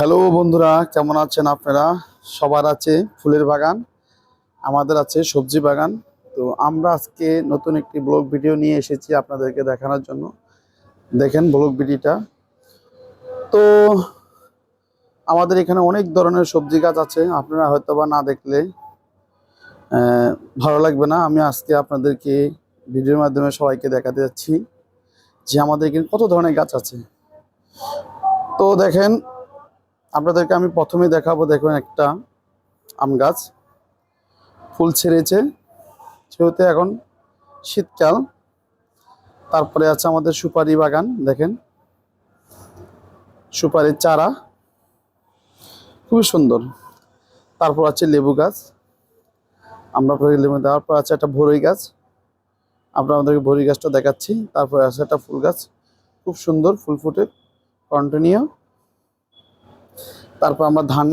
Hello বন্ধুরা, কেমন আছেন আপনারা? সবার আছে ফুলের বাগান, আমাদের আছে সবজি বাগান। তো আমরা আজকে নতুন একটি ব্লগ ভিডিও নিয়ে এসেছি আপনাদেরকে দেখানোর জন্য। দেখেন ব্লগ ভিডিওটা। তো আমাদের এখানে অনেক ধরনের সবজি গাছ আছে, আপনারা হয়তো বা না দেখলে ভালো লাগবে না। আমি আজকে আপনাদেরকে ভিডিওর মাধ্যমে সবাইকে দেখাতে যাচ্ছি যে আমাদের এখানে কত ধরনের গাছ আছে। তো দেখেন আপনাদেরকে আমি প্রথমে দেখাবো দেখবেন একটা আম গাছ। ফুল ছেড়েছে সেহেতু এখন শীতকাল, তারপরে আছে আমাদের সুপারি বাগান, দেখেন। সুপারির চারা, খুবই সুন্দর। তারপর আছে লেবু গাছ। আমরা লেবু দেওয়ার পর আছে একটা ভরই গাছ। আমরা আমাদেরকে ভরি গাছটা দেখাচ্ছি। তারপরে আছে একটা ফুল গাছ। খুব সুন্দর, ফুল ফুটে কন্টিনিউ তারপর আমরা ধান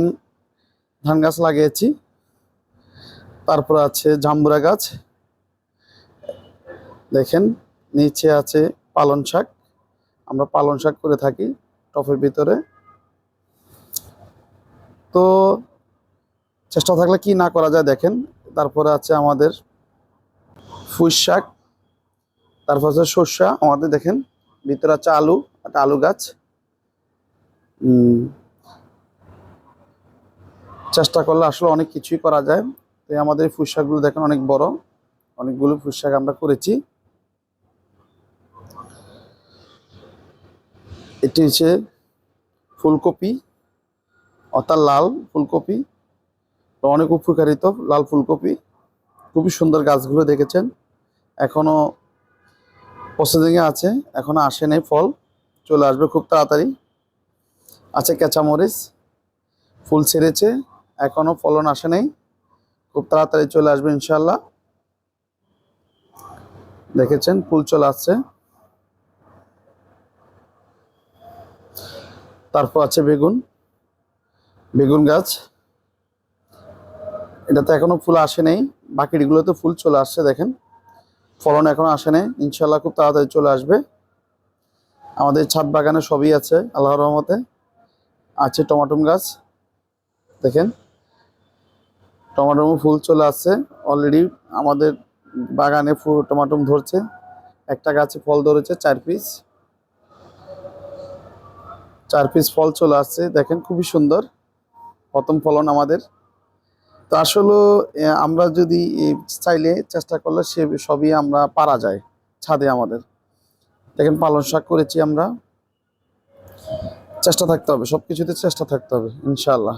ধান গাছ লাগিয়েছি। তারপর আছে জাম্বুরা গাছ। দেখেন, নিচে আছে পালন শাক। আমরা পালন শাক করে থাকি টফের ভিতরে। তো চেষ্টা থাকলে কি না করা যায় দেখেন। তারপরে আছে আমাদের ফুস শাক। তারপর আছে সর্ষা। আমাদের দেখেন, ভিতরে আছে আলু, একটা আলু গাছ। চেষ্টা করলে আসলে অনেক কিছুই করা যায়। তো আমাদের ফুল শাকগুলো দেখেন অনেক বড়। অনেকগুলো ফুল শাক আমরা করেছি। এটি হচ্ছে ফুলকপি অর্থাৎ লাল ফুলকপি অনেক উপকারিত লাল ফুলকপি। খুবই সুন্দর গাছগুলো দেখেছেন। এখনও প্রসেসিংয়ে আছে, এখনও আসে ফল। চলে আসবে খুব তাড়াতাড়ি। আছে কাঁচামরিচ, ফুল ছেড়েছে। এখনও ফলন আসে নাই। খুব তাড়াতাড়ি চলে আসবে ইনশাল্লাহ দেখেছেন, ফুল চলে আসছে। তারপর আছে বেগুন। বেগুন গাছ। এটাতে এখনও ফুল আসে নাই। বাকিগুলোতে ফুল চলে আসছে, দেখেন। ফলন এখনও আসে নাই। ইনশাল্লাহ খুব তাড়াতাড়ি চলে আসবে। আমাদের ছাদ বাগানে সবই আছে, আল্লাহর রহমতে। আছে টমাটম গাছ, দেখেন। টমাটম ফুল চলে আসছে। অলরেডি আমাদের বাগানে ফুল টমাটম ধরছে। একটা গাছে ফল ধরেছে চার পিস চার পিস ফল চলে আসছে, দেখেন খুবই সুন্দর। প্রথম ফলন আমাদের। তো আসলে আমরা যদি চাইলে চেষ্টা করলে সে সবই আমরা পারা যায়, ছাদে আমাদের। দেখেন পালন শাক করেছি আমরা। চেষ্টা থাকতে হবে সব কিছুতে চেষ্টা থাকতে হবে, ইনশাআল্লাহ।